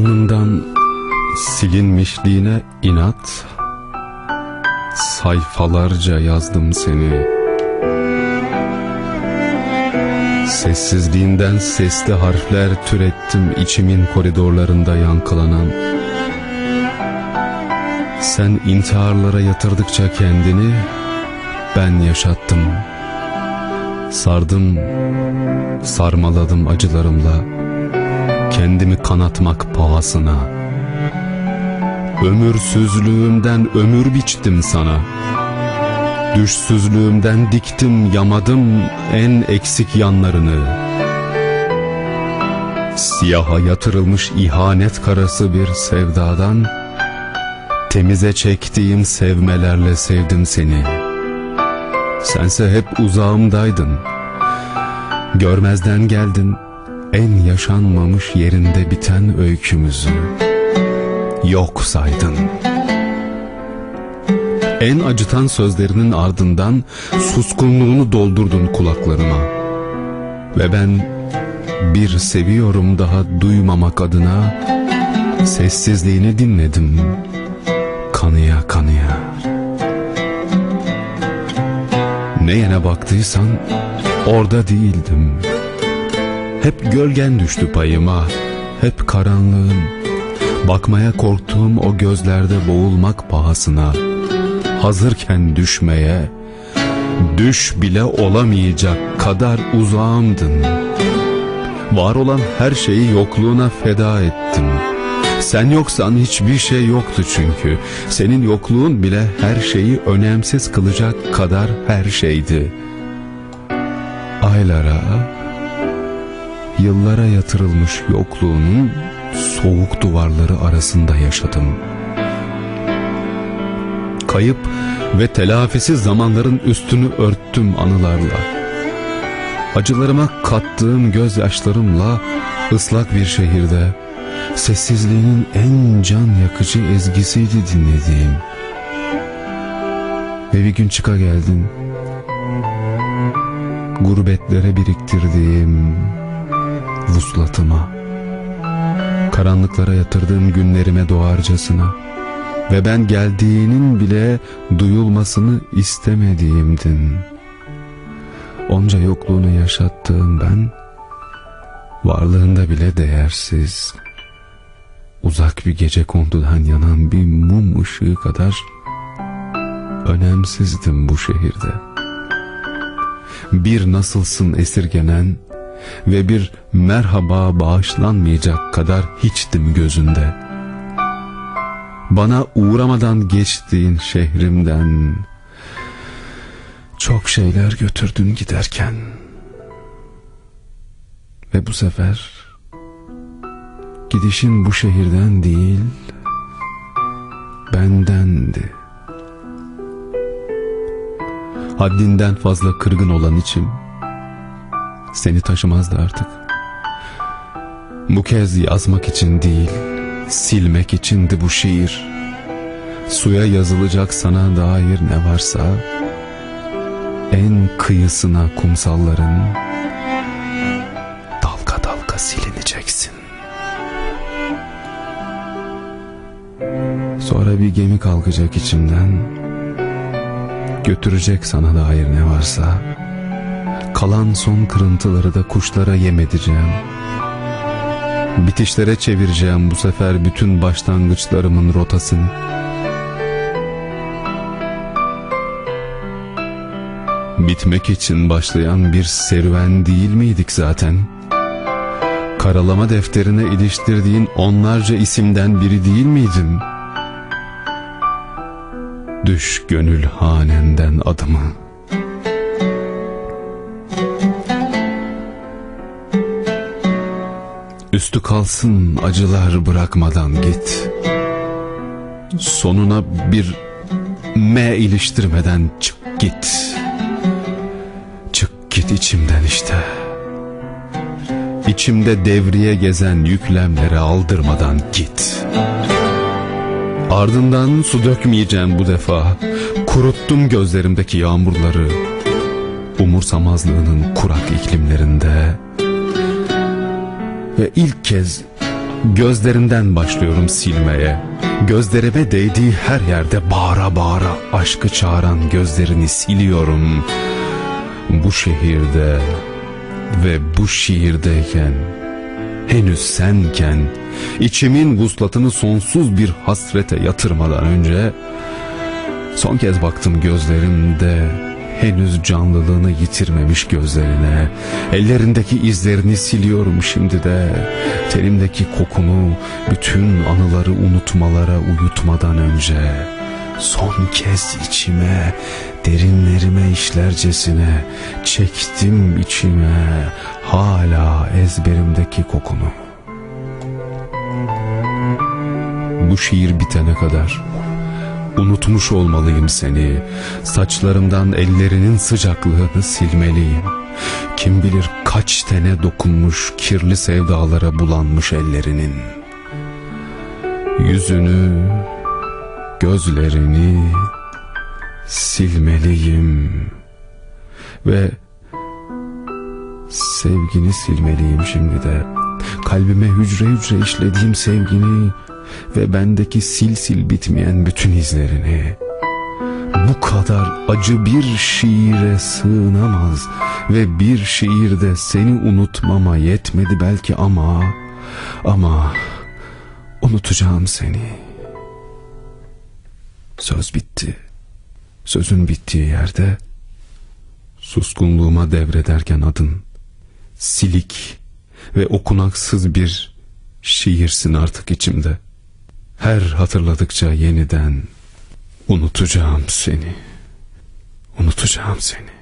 Alnımdan silinmişliğine inat Sayfalarca yazdım seni. Sessizliğinden sesli harfler türettim içimin koridorlarında yankılanan. Sen intiharlara yatırdıkça kendini ben yaşattım. Sardım, sarmaladım acılarımla kendimi kanatmak pahasına. Ömürsüzlüğümden ömür biçtim sana. Düşsüzlüğümden diktim yamadım en eksik yanlarını. Siyaha yatırılmış ihanet karası bir sevdadan, temize çektiğim sevmelerle sevdim seni. Sense hep uzağımdaydın. Görmezden geldin en yaşanmamış yerinde biten öykümüzü yok saydın. En acıtan sözlerinin ardından suskunluğunu doldurdun kulaklarıma. Ve ben bir seviyorum daha duymamak adına sessizliğini dinledim. Kanıya kanıya. Ne yana baktıysan orada değildim. Hep gölgen düştü payıma, hep karanlığın. Bakmaya korktuğum o gözlerde boğulmak pahasına. Hazırken düşmeye, düş bile olamayacak kadar uzağımdın. Var olan her şeyi yokluğuna feda ettim. Sen yoksan hiçbir şey yoktu çünkü. Senin yokluğun bile her şeyi önemsiz kılacak kadar her şeydi. Aylara, yıllara yatırılmış yokluğunun soğuk duvarları arasında yaşadım. Kayıp ve telafisi zamanların üstünü örttüm anılarla. Acılarıma kattığım gözyaşlarımla ıslak bir şehirde sessizliğinin en can yakıcı ezgisiydi dinlediğim. Ve bir gün çıka geldin. Gurbetlere biriktirdiğim vuslatıma, karanlıklara yatırdığım günlerime doğarcasına ve ben geldiğinin bile duyulmasını istemediğimdin. Onca yokluğunu yaşattığım ben, varlığında bile değersiz, uzak bir gece kondudan yanan bir mum ışığı kadar önemsizdim bu şehirde. Bir nasılsın esirgenen ve bir merhaba bağışlanmayacak kadar hiçtim gözünde. Bana uğramadan geçtiğin şehrimden çok şeyler götürdün giderken. Ve bu sefer gidişin bu şehirden değil bendendi. Haddinden fazla kırgın olan içim seni taşımazdı artık. Bu kez yazmak için değil, silmek içindi bu şiir. Suya yazılacak sana dair ne varsa, en kıyısına kumsalların dalga dalga silineceksin. Sonra bir gemi kalkacak içimden, götürecek sana dair ne varsa, kalan son kırıntıları da kuşlara yem edeceğim. Bitişlere çevireceğim bu sefer bütün başlangıçlarımın rotasını. Bitmek için başlayan bir serüven değil miydik zaten? Karalama defterine iliştirdiğin onlarca isimden biri değil miydim? Düş gönül hanenden adımı. Üstü kalsın acılar bırakmadan git. Sonuna bir M iliştirmeden çık git. Çık git içimden işte. İçimde devriye gezen yüklemleri aldırmadan git. Ardından su dökmeyeceğim bu defa. Kuruttum gözlerimdeki yağmurları. Umursamazlığının kurak iklimlerinde ve ilk kez Gözlerimden başlıyorum silmeye. Gözlerime değdiği her yerde bağıra bağıra aşkı çağıran gözlerini siliyorum. Bu şehirde ve bu şiirdeyken henüz senken içimin vuslatını sonsuz bir hasrete yatırmadan önce son kez baktım gözlerimde henüz canlılığını yitirmemiş gözlerine ellerindeki izlerini siliyorum şimdi de. Tenimdeki kokunu bütün anıları unutmalara uyutmadan önce son kez içime derinlerime işlercesine çektim içime hala ezberimdeki kokunu. Bu şiir bitene kadar unutmuş olmalıyım seni. Saçlarımdan ellerinin sıcaklığını silmeliyim. Kim bilir kaç tene dokunmuş kirli sevdalara bulanmış ellerinin. Yüzünü gözlerini silmeliyim. Ve sevgini silmeliyim şimdi de. Kalbime hücre hücre işlediğim sevgini ve bendeki sil sil bitmeyen bütün izlerini bu kadar acı bir şiire sığınamaz ve bir şiirde seni unutmama yetmedi belki ama ama unutacağım seni. Söz bitti. Sözün bittiği yerde suskunluğuma devrederken adın silik ve okunaksız bir şiirsin artık içimde. Her hatırladıkça yeniden unutacağım seni. Unutacağım seni.